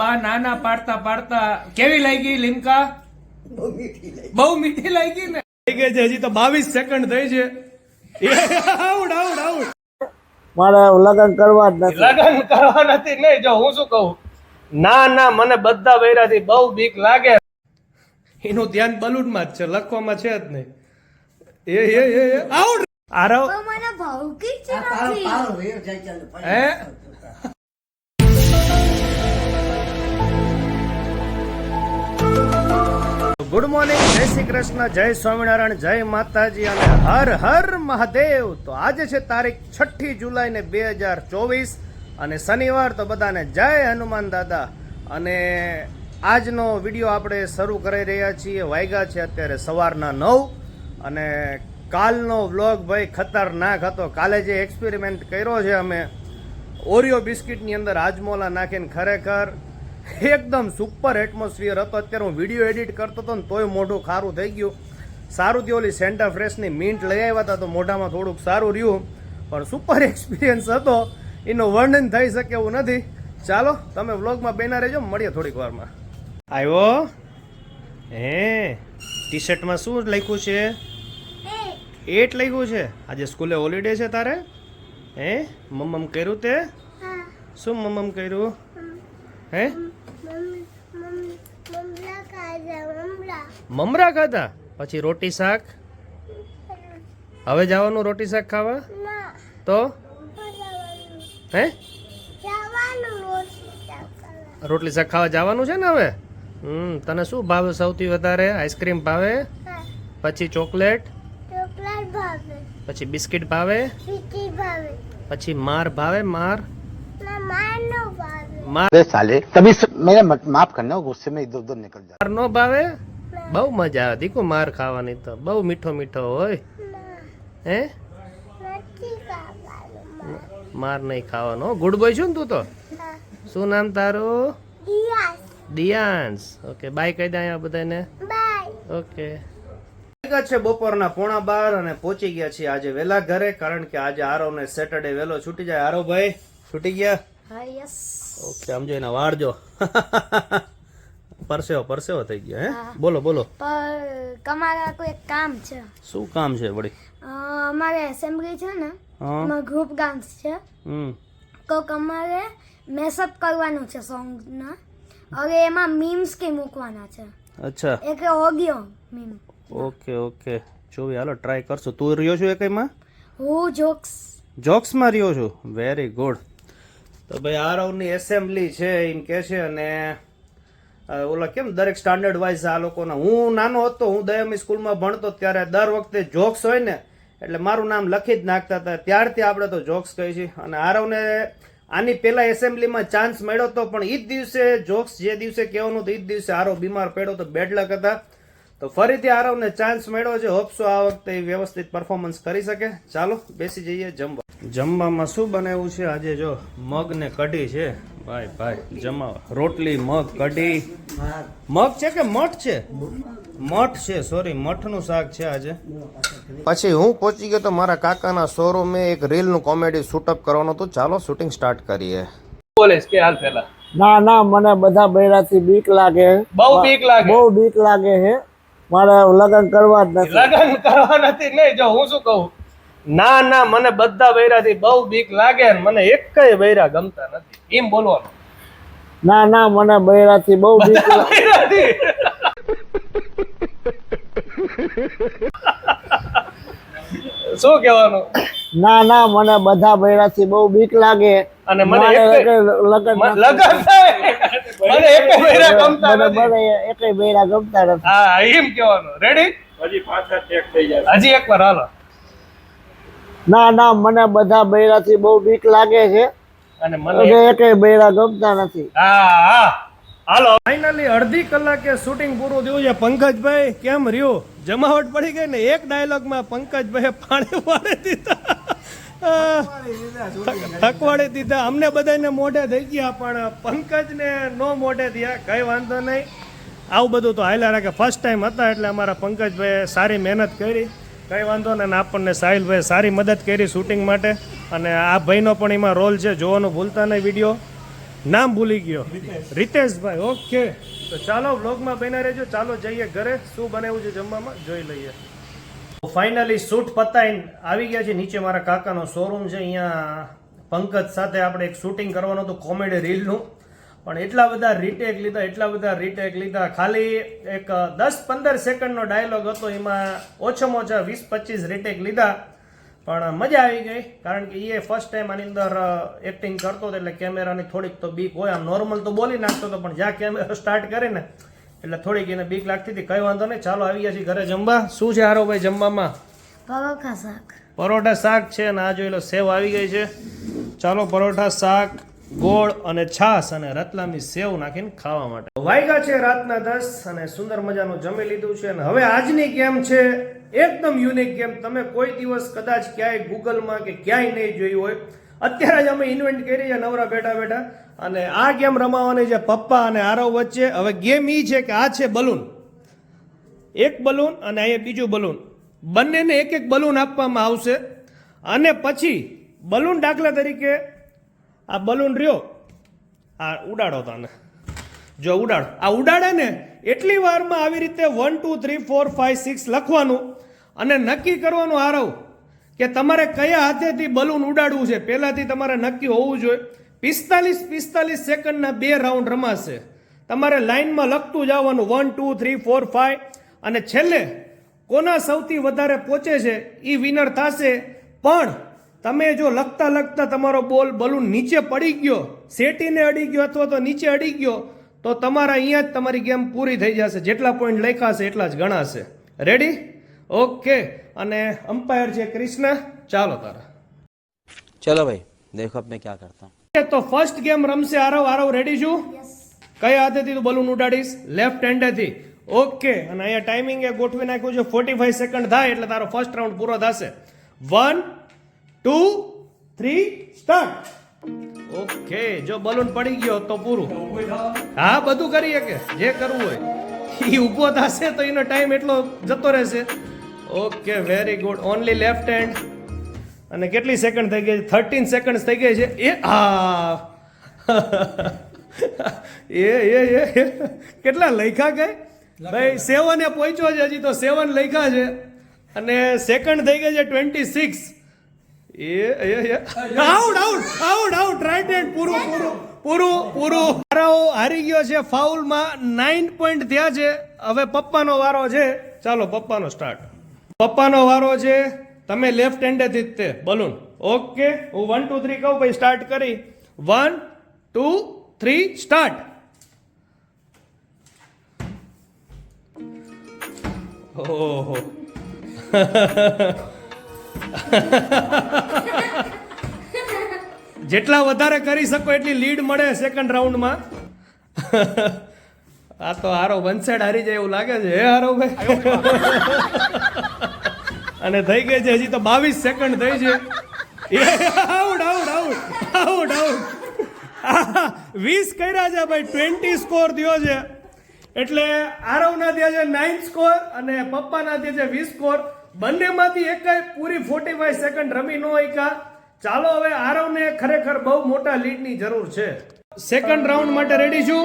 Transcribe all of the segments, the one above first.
બા નાના પાડતા પાડતા કેવી લાગી લીમકા? બહુ મીઠી લાગી. ને. થઈ ગઈ છે હજી તો બાવીસ સેકન્ડ થઈ છે. આઉટ આઉટ આઉટ મારે લગન કરવા જ નથી. લગન કરવા નથી નહીં જો હું શું કહું? ના ના મને બધા વૈરાથી બહુ બીક લાગે. એનું ધ્યાન બલૂનમાં જ છે લખવામાં છે જ નહીં. એ એ એ એ, આઉટ આરવ નથી ગુડ મોર્નિંગ જય શ્રી કૃષ્ણ જય સ્વામિનારાયણ જય માતાજી અને હર હર મહાદેવ. તો આજે છે તારીખ છઠ્ઠી જુલાઈ ને બે હજાર ચોવીસ અને શનિવાર તો બધાને જય હનુમાન દાદા. અને આજનો વીડિયો આપણે શરૂ કરી રહ્યા છીએ. વાયગા છે અત્યારે સવારના નવ અને કાલનો વ્લોગ ભાઈ ખતરનાક હતો. કાલે જે એક્સપેરિમેન્ટ કર્યો છે અમે, ઓરિયો બિસ્કિટની અંદર આજમોલા નાખીને ખરેખર એકદમ સુપર એટમોસ્ફિયર હતો. અત્યારે હું વીડિયો એડિટ કરતો હતો ને તોય મોઢું ખારું થઈ ગયું. સારું થયું, ઓલી સેન્ટા ફ્રેશની મિન્ટ લઈ આવ્યા હતા તો મોઢામાં થોડુંક સારું રહ્યું. પણ સુપર એક્સપિરિયન્સ હતો. એનું વર્ણન થઈ શકે એવું નથી. ચાલો, તમે વ્લોગમાં બેના રહેજો, મળીએ થોડીક વારમાં. આવ્યો? હે? ટી શર્ટમાં શું લખ્યું છે? એટ લાગ્યું છે? આજે સ્કૂલે હોલિડે છે તારે? હે? મમ્મમ કર્યું તે? શું મમ્મમ કર્યું? હે? મમરા ખાધા? પછી રોટી શાક? હવે જવાનું રોટી શાક ખાવા? તો? હે? રોટલી શાક ખાવા જવાનું છે ને હવે? હમ તને શું ભાવે સૌથી વધારે? આઈસ્ક્રીમ ભાવે? પછી ચોકલેટ પછી બિસ્કિટ ભાવે? પછી માર ભાવે? માર? માર સાલે તभी મેરે માફ કરના ગુસ્સે મે ઇધર ઉધર માર નો ભાવે? બહુ મજા આવે દીકુ માર ખાવાની તો. બહુ મીઠો મીઠો હોય. હે? માર. નહીં ખાવાનો. ગુડ બોય છું ને તું તો? શું નામ તારું? દિયાન્સ ઓકે બાય કહી દે અહીંયા બધાને. ઓકે. છે બપોરના પોણા બાર અને પહોંચી ગયા છીએ આજે વેલા ઘરે કારણ કે આજે આરવ ને સેટરડે વેલો છૂટી જાય. આરવ ભાઈ છૂટી ગયા? ઓકે સમજો એના વાળજો. પરસેવો પરસેવો થઈ ગયો હે? બોલો બોલો. તમારા કોઈ એક કામ છે? શું કામ છે વળી? અમારે એસેમ્બલી છે ને એમાં ગ્રુપ ડાન્સ છે. કોક અમારે મેસઅપ કરવાનું છે સોંગના હવે એમાં મીમ્સ કે મૂકવાના છે. અચ્છા. એક ઓડિયો મીમ ઓકે ઓકે. જોવી હાલો ટ્રાય કરશું. તું રહ્યો છું એ કઈમાં હું જોક્સ. જોક્સમાં રહ્યો છું? વેરી ગુડ તો ભાઈ આરવની એસેમ્બલી છે એમ કે છે અને ઓલા કેમ દરેક સ્ટાન્ડર્ડ વાઇઝ આ લોકોના. હું નાનો હતો હું દયામી સ્કૂલમાં ભણતો ત્યારે દર વખતે જોક્સ હોય ને એટલે મારું નામ લખી જ નાખતા હતા. ત્યારથી આપણે તો જોક્સ કહી છીએ અને આરવને આની પહેલા એસેમ્બલીમાં ચાન્સ મળ્યો હતો પણ એ જ દિવસે જોક્સ જે દિવસે કહેવાનું હતું એ જ દિવસે આરો બીમાર પડ્યો તો બેડ લક હતા. તો ફરીથી આરવને ચાન્સ મેળવો છે. હોપસો આ વખતે વ્યવસ્થિત પરફોર્મન્સ કરી શકે. ચાલો બેસી જઈએ જમવા. જમવામાં શું બનાવ્યું છે? આજે જો મગ ને કઢી છે. ભાઈ ભાઈ જમા રોટલી મગ કઢી. મગ છે કે મઠ છે? મઠ છે સોરી મઠનું શાક છે આજે. પછી હું પહોંચી ગયો તો મારા કાકાના શોરૂમે એક રીલનું કોમેડી શૂટઅપ કરવાનું હતું. ચાલો શૂટિંગ સ્ટાર્ટ કરીએ. બોલેશ કે હાલ પહેલા? ના ના મને બધા બૈરાથી બીક લાગે. બહુ બીક લાગે. બહુ બીક લાગે છે મારે લગ્ન કરવા જ નથી. લગન કરવા નથી નહીં જો હું શું કહું? ના ના મને બધા બૈરાથી બહુ બીક લાગે મને એકય વૈરા ગમતા નથી. એમ બોલવાનું. ના ના મને બૈરાથી બહુ બીક લાગે. શું કહેવાનું? ના ના મને બધા બૈરાથી બહુ બીક લાગે. અને મને લગ્ન. લગન થાય. મને એકય બૈરા ગમતા નથી. મને એકેય બૈરા ગમતા નથી. હા એમ કહેવાનું. રેડી હજી પાછા ચેક થઈ જાય હજી એકવાર હાલો. ના ના મને બધા બૈરાથી બહુ બીક લાગે છે. અને મને એકે બૈરા ગમતા નથી. હા હા. હાલો. ફાઇનલી અડધી કલાકે શૂટિંગ પૂરું થયું છે. પંકજભાઈ કેમ રહ્યું? જમાવટ પડી ગઈ ને એક ડાયલોગમાં પંકજભાઈ પાણી પાડી દીધા. થકવાડી દીધા. અમને બધાને મોઢે થઈ ગયા, પણ પંકજને નો મોઢે થયા. કંઈ વાંધો નહીં. આવું બધું તો હાલ્યા રાખે. ફર્સ્ટ ટાઈમ હતા એટલે અમારા પંકજભાઈએ સારી મહેનત કરી. કંઈ વાંધો નહીં. આપણને સાહિલભાઈ સારી મદદ કરી શૂટિંગ માટે. અને આ ભાઈનો પણ એમાં રોલ છે. જોવાનું ભૂલતા નહીં વીડિયો નામ ભૂલી ગયો. રિતેશભાઈ. ઓકે તો ચાલો વ્લોગમાં બન્યા રહેજો. ચાલો જઈએ ઘરે. શું બનાવ્યું છે જમવામાં? જોઈ લઈએ. ફાઇનલી શૂટ પતાઈને આવી ગયા છે નીચે મારા કાકાનો શોરૂમ છે. અહીંયા પંકજ સાથે આપણે એક શૂટિંગ કરવાનું હતું કોમેડી રીલનું પણ એટલા બધા રીટેક લીધા, એટલા બધા રીટેક લીધા. ખાલી એક દસ પંદર સેકન્ડનો ડાયલોગ હતો. એમાં ઓછામાં ઓછા વીસ પચીસ રીટેક લીધા. પણ મજા આવી ગઈ, કારણ કે એ ફર્સ્ટ ટાઈમ આની અંદર એક્ટિંગ કરતો હતો. એટલે કેમેરાની થોડીક તો બીક હોય. આમ નોર્મલ તો બોલી નાખતો હતો, પણ જ્યાં કેમેરો સ્ટાર્ટ કરે ને એટલે થોડીક એને બીક લાગતી હતી. કઈ વાંધો નહીં. ચાલો આવી ગયા છીએ ઘરે જમવા. શું છે હારો ભાઈ જમવામાં? પરોઠા શાક. પરોઠા શાક છે અને આ જોઈ લો સેવ આવી ગઈ છે. ચાલો પરોઠા શાક ગોળ અને છાસ અને રતલામી સેવ નાખીને ખાવા માટે. વાયગા છે રાતના દસ અને સુંદર મજાનું જમી લીધું છે. અને હવે આજની ગેમ છે એકદમ યુનિક ગેમ. તમે કોઈ દિવસ કદાચ ક્યાંય ગૂગલમાં કે ક્યાંય નહીં જોઈ હોય. અત્યારે જ અમે ઇન્વેન્ટ કરી છે નવરા બેઠા બેઠા. અને આ ગેમ રમાવાની છે પપ્પા અને આરવ વચ્ચે. હવે ગેમ એ છે કે આ છે બલૂન. એક બલૂન અને અહીંયા બીજું બલૂન. બંનેને એક એક બલૂન આપવામાં આવશે. અને પછી બલૂન દાખલા તરીકે આ બલૂન રહ્યો. આ ઉડાડો તાને. જો ઉડાડ. આ ઉડાડે ને એટલી વારમાં આવી રીતે one two three four five six લખવાનું. અને નક્કી કરવાનું, આરવ, કે તમારે કયા હાથેથી બલૂન ઉડાડવું છે? પહેલાંથી તમારે નક્કી હોવું જોઈએ. પિસ્તાલીસ પિસ્તાલીસ સેકન્ડના બે રાઉન્ડ રમાશે. તમારે લાઇનમાં લખતું જવાનું one two three four five અને છેલ્લે, કોના સૌથી વધારે પહોંચે છે એ વિનર થશે. પણ તમે જો લખતા લખતા તમારો બોલ બલૂન નીચે પડી ગયો, સેટીને અડી ગયો અથવા તો નીચે અડી ગયો, તો તમારા અહીંયા જ તમારી ગેમ પૂરી થઈ જશે. જેટલા પોઈન્ટ લખાશે એટલા જ ગણાશે. રેડી ઓકે અને અમ્પાયર છે કૃષ્ણ. ચાલો તારા. ચલો ભાઈ, દેખો આપણે ક્યાં કરતા હું. તો ફર્સ્ટ ગેમ રમશે આરવ. આરવ રેડી છું? કયા હાથેથી તું બલૂન ઉડાડીશ? લેફ્ટ હેન્ડેથી ઓકે અને અહીંયા ટાઈમિંગ એ ગોઠવી નાખ્યું છે. ફોર્ટી ફાઈવ સેકન્ડ થાય એટલે તારો ફર્સ્ટ રાઉન્ડ પૂરો થશે. One two three start okay જો બલૂન પડી ગયો તો પૂરું. હા બધું કરી શકે. જે કરવું હોય. એ ઊભો થશે તો એનો ટાઈમ એટલો જતો રહેશે. Okay very good only left hand અને કેટલી સેકન્ડ થઈ ગઈ? છે થર્ટીન સેકન્ડ થઈ ગઈ છે. એ આ. એ એ એ એ. કેટલા લખ્યા ગઈ ભાઈ સેવને પહોંચ્યો છે હજી તો સેવન લખ્યા છે. અને સેકન્ડ થઈ ગઈ છે ટ્વેન્ટી સિક્સ એ એ એ. Out out out out right hand પૂરું પૂરું પૂરું પૂરું. હારાઓ હારી ગયો છે. ફાઉલમાં નાઇન પોઈન્ટ થયા છે. હવે પપ્પાનો વારો છે. ચાલો પપ્પાનો સ્ટાર્ટ પપ્પાનો વારો છે. તમે લેફ્ટ હેન્ડેથી જ તે બલૂન. ઓકે હું વન ટુ થ્રી કહું ભાઈ સ્ટાર્ટ કરી. વન ટુ થ્રી સ્ટાર્ટ ઓહો. જેટલા વધારે કરી શકો એટલી લીડ મળે સેકન્ડ રાઉન્ડમાં આ તો હારો વન સાઈડ હારી જાય એવું લાગે છે. હે હારો ભાઈ અને થઈ ગઈ છે, હજી તો બાવીસ સેકન્ડ થઈ છે. Out out out out out વીસ કર્યા છે ભાઈ ટ્વેન્ટી સ્કોર થયો છે. એટલે આરવના થયા છે નાઇન સ્કોર અને પપ્પાના થયા છે વીસ સ્કોર બંનેમાંથી એક પૂરી ફોર્ટી ફાઈવ સેકન્ડ રમી નો એકા ચાલો હવે આરવને ખરેખર બહુ મોટા લીડની જરૂર છે. સેકન્ડ રાઉન્ડ માટે રેડી છું.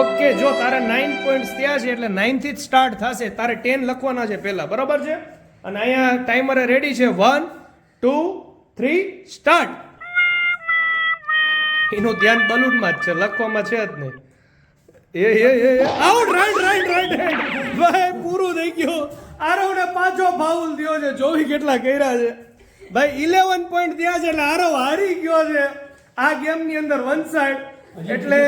ઓકે જો તારે નાઇન પોઈન્ટ ત્યાં છે, એટલે નાઇનથી જ સ્ટાર્ટ થશે. તારે ટેન લખવાના છે પહેલા. બરાબર છે? અને અહીંયા ટાઈમરે રેડી છે. વન ટુ થ્રી સ્ટાર્ટ એનું ધ્યાન બલૂનમાં જ છે. લખવામાં છે જ નહીં. એ એ એ out right right right right ભાઈ પૂરું થઈ ગયું. આરવને પાછો ફાઉલ થયો છે. જોવી કેટલા કર્યા છે. ભાઈ ઇલેવન પોઈન્ટ થયા છે એટલે આરવ હારી ગયો છે. આ ગેમની અંદર વન સાઈડ એટલે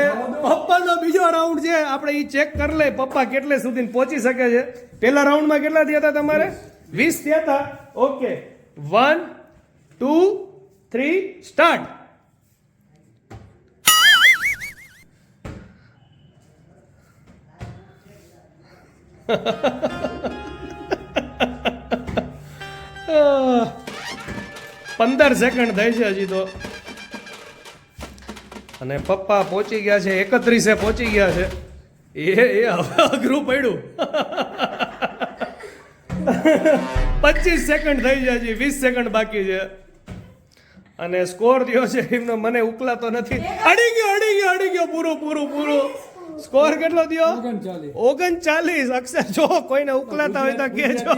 પપ્પાનો બીજો રાઉન્ડ છે. આપણે એ ચેક કરી લઈએ. પપ્પા કેટલે સુધી પહોંચી શકે છે. પહેલા રાઉન્ડમાં કેટલા થયા હતા તમારે? વીસ થયા હતા okay. One, two, three, start. પંદર સેકન્ડ થઈ છે હજી તો. અને પપ્પા પહોંચી ગયા છે, એકત્રીસે પહોંચી ગયા છે. એ એ હવે અઘરું પડ્યું પચીસ સેકન્ડ થઈ જાય છે વીસ સેકન્ડ બાકી છે. અને સ્કોર થયો છે એમનો મને ઉકલાતો નથી. અડી ગયો અડી ગયો અડી ગયો પૂરું પૂરું પૂરું. સ્કોર કેટલો થયો? ઓગણચાલીસ. અક્ષર જો કોઈને ઉકલાતા હોય તો કહેજો.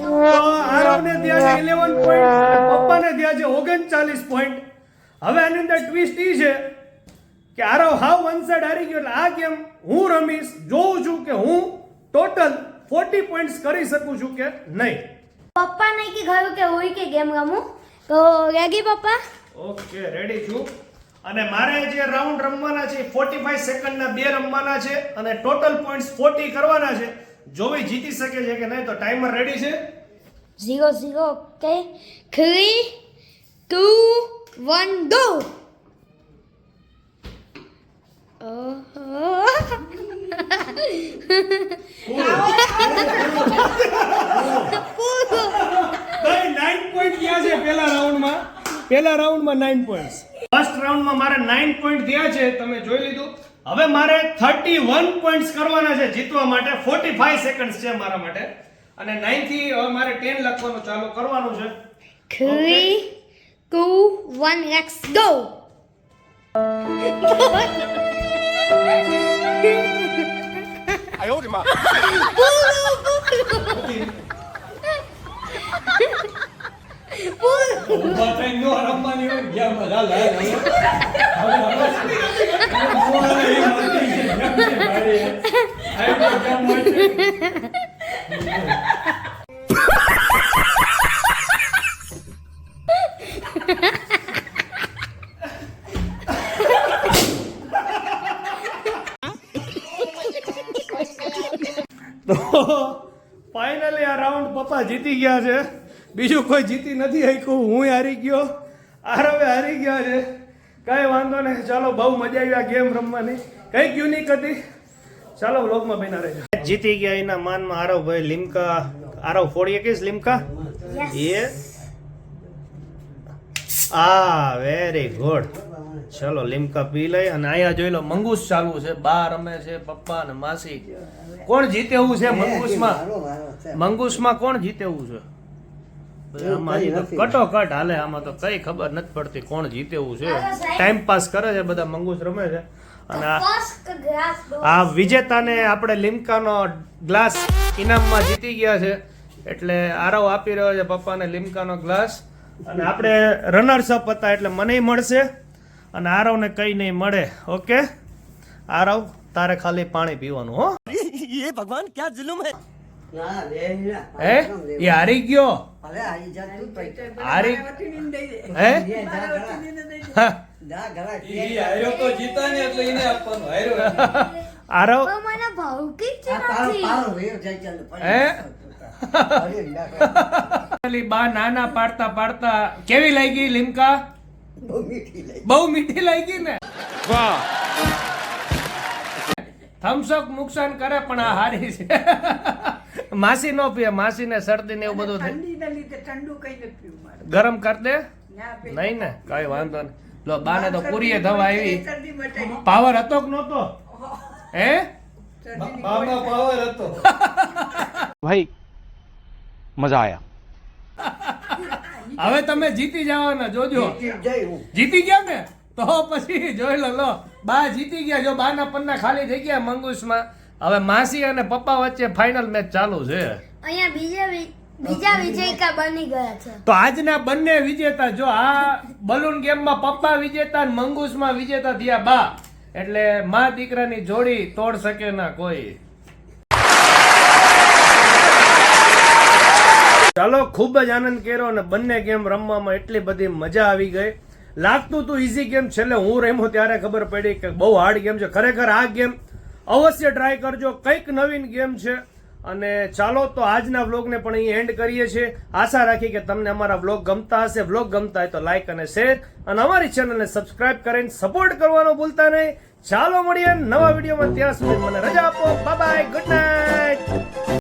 તો આરવને ત્યાં છે ઇલેવન પોઈન્ટ પપ્પાને ત્યાં છે ઓગણચાલીસ પોઈન્ટ હવે આની અંદર ટ્વિસ્ટ ઈ છે કે આરવ હાવ વન સાઈડ હારી ગયો એટલે આ ગેમ હું રમીશ જોઉં છું કે હું ટોટલ ફોર્ટી પોઈન્ટ્સ કરી શકું છું કે નહીં. પપ્પા નહીં કે ગયું કે હોય કે ગેમ રમું? તો રેડી પપ્પા? ઓકે રેડી છું. અને મારે જે રાઉન્ડ રમવાના છે ફોર્ટી ફાઈવ સેકન્ડના બે રમવાના છે અને ટોટલ પોઈન્ટ્સ ફોર્ટી કરવાના છે. જોવી જીતી શકે છે કે નહીં તો ટાઈમર રેડી છે. Zero zero okay three two one go કઈ નાઇન પોઈન્ટ થયા છે પહેલા રાઉન્ડમાં પહેલા રાઉન્ડમાં નાઇન પોઈન્ટ ફર્સ્ટ રાઉન્ડમાં મારે નાઇન પોઈન્ટ થયા છે તમે જોઈ લીધું. હવે મારે થર્ટી વન પોઈન્ટ કરવાના છે જીતવા માટે. ફોર્ટી ફાઈવ સેકન્ડ છે મારા માટે. અને નાઇનથી હવે મારે ટેન લખવાનું ચાલુ કરવાનું છે. Three two one let's go ઊભા થઈને નો રમવાની હોય ગયા બધા લાય તો ફાઇનલી આ રાઉન્ડ પપ્પા જીતી ગયા છે. બીજું કોઈ જીતી નથી શક્યું. હું હારી ગયો. આરવે હારી ગયા છે. કઈ વાંધો નહીં. ચાલો બહુ મજા આવી આ ગેમ રમવાની. કંઈક યુનિક હતી. ચાલો વ્લોગમાં બિના રહેજો. જીતી ગયા એના માનમાં આરવ ભાઈ લીમકા આરવ ફોડીએ કઈશ લીમકા? એ આ વેરી ગુડ ચલો લીમકા પી લઈ અને અહીંયા જોઈ લો મંગુસ ચાલુ છે બા રમે છે પપ્પા અને માસી. કોણ જીતે એવું છે મંગુસમાં? મંગુસમાં કોણ જીતે એવું છે? કટો આમાં કટોકટ હાલે આમાં તો કઈ ખબર નથી પડતી કોણ જીતે એવું છે. ટાઈમ પાસ કરે છે બધા મંગુસ રમે છે. અને આ આ વિજેતાને આપણે લીમકાનો ગ્લાસ ઇનામમાં જીતી ગયા છે. એટલે આરવ આપી રહ્યો છે પપ્પાને લીમકાનો ગ્લાસ અને આપણે રનર્સ અપ હતા એટલે મને મળશે અને આરવને કઈ નહીં મળે ઓકે? આરવ તારે ખાલી પાણી પીવાનું હો. હે? એ હારી ગયો. હારી હે? હા. આરવ તો મને ભાવકી જ નથી. હે? પેલી બા નાના પાડતા પાડતા કેવી લાગી લીમકા? બહુ મીઠી લાગી ને. થમ્સઅપ નુકસાન કરે પણ આ હારી છે. માસી નો પીએ માસી ને શરદી ને એવું બધું થાય. ગરમ કર દે. નહીં ને કઈ વાંધો નહીં. લો બાને તો પૂરીએ દવા આવી. પાવર હતો કે નહોતો? હે? भाई મજા આયા. હવે તમે જીતી જવાના જોજો. જીતી ગયા ને? તો પછી જોઈ લો લો. બા જીતી ગયા જો બા ના પન્ના ખાલી થઈ ગયા મંગુસમાં હવે માસી અને પપ્પા વચ્ચે ફાઇનલ મેચ ચાલુ છે. અહીંયા બીજે બીજા વિજેતા બની ગયા છે. તો આજના બંને વિજેતા જો આ બલૂન ગેમમાં પપ્પા વિજેતા અને મંગુસમાં વિજેતા થયા બા. એટલે મા દીકરાની જોડી તોડ શકે ના કોઈ. ચાલો, ખૂબ જ આનંદ કર્યો અને બંને ગેમ રમવામાં એટલી બધી મજા આવી ગઈ. લાગતું તું ઇઝી ગેમ છેલ્લે હું રમ્યો ત્યારે ખબર પડી કે બહુ હાર્ડ ગેમ છે. ખરેખર આ ગેમ અવશ્ય ટ્રાય કરજો. કંઈક નવીન ગેમ છે. અને ચાલો, તો આજના વ્લોગને પણ અહીં એન્ડ કરીએ છીએ. આશા રાખી કે તમને અમારા વ્લોગ ગમતા હશે. વ્લોગ ગમતા હોય તો લાઇક અને શેર અને અમારી ચેનલને સબસ્ક્રાઇબ કરીને સપોર્ટ કરવાનો ભૂલતા નહીં. ચાલો, મળીએ નવા વિડીયોમાં ત્યાં સુધી મને રજા આપો. Bye good night